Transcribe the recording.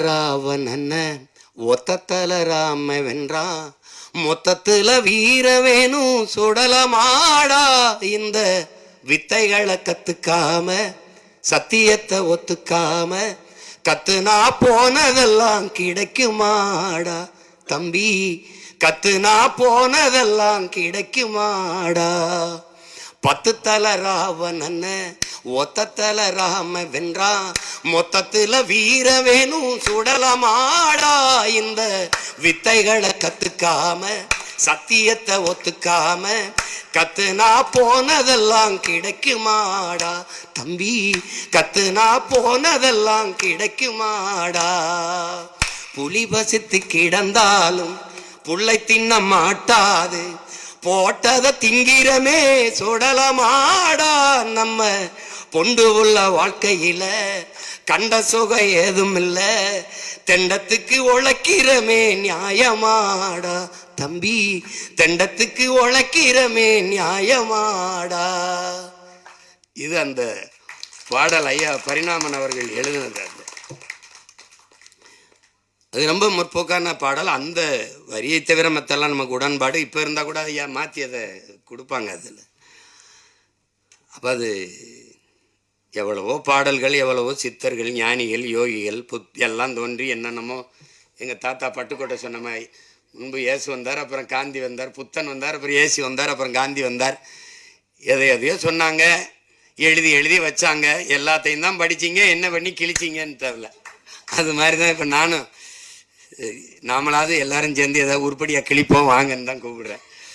ராவணன ஒத்தத்தல ராம வென்றான் மொத்தத்துல வீரவேணும் சுடலமாடா இந்த வித்தைகளை கத்துக்காம சத்தியத்தை ஒத்துக்காம கத்துனா போனதெல்லாம் கிடைக்குமாடா தம்பி. கத்துனா போனதெல்லாம் கிடைக்குமாடா. பத்து தல ராவணன ஒத்த தல ராம வென்றான் மொத்தத்துல வீர வேணும் சுடலமாடா இந்த வித்தைகளை கத்துக்காம சத்தியத்தை ஒத்துக்காம கத்துனா போனதெல்லாம் கிடைக்குமாடா தம்பி கத்துனா போனதெல்லாம் கிடைக்குமாடா. புலி பசித்து கிடந்தாலும் புள்ளை தின்ன மாட்டாது போட்டத திங்கிறமே சுடலமாடா நம்ம பொண்டு உள்ள வாழ்க்கையில கண்ட சுகம் ஏதும் இல்ல தெண்டத்துக்கு உழைக்கிறமே நியாயமாடா. தம்பி தெண்டத்துக்கு உழைக்கிறமே நியாயமாடா. இது அந்த பாடல் ஐயா பரிணாமன் அவர்கள் எழுதினது அது ரொம்ப முற்போக்கான பாடல். அந்த வரியை தவிர மற்றெல்லாம் நமக்கு உடன்பாடு. இப்போ இருந்தால் கூட ஐயா மாற்றி அதை கொடுப்பாங்க அதில். அப்போ அது எவ்வளவோ பாடல்கள் எவ்வளவோ சித்தர்கள் ஞானிகள் யோகிகள் புத் எல்லாம் தோன்றி என்னென்னமோ எங்கள் தாத்தா பட்டுக்கோட்டை சொன்ன மாதிரி முன்பு இயேசு வந்தார் அப்புறம் காந்தி வந்தார் புத்தன் வந்தார் அப்புறம் இயேசு வந்தார் அப்புறம் காந்தி வந்தார். எதை எதையோ சொன்னாங்க எழுதி எழுதி வச்சாங்க. எல்லாத்தையும் தான் படிச்சீங்க என்ன பண்ணி கிழிச்சிங்கன்னு தெரில அது மாதிரி தான் இப்போ நானும் நாமளாவது எல்லாரும் சேர்ந்து ஏதாவது உருப்படியாக கிழிப்போம் வாங்கன்னு தான் கூப்பிடுறேன்.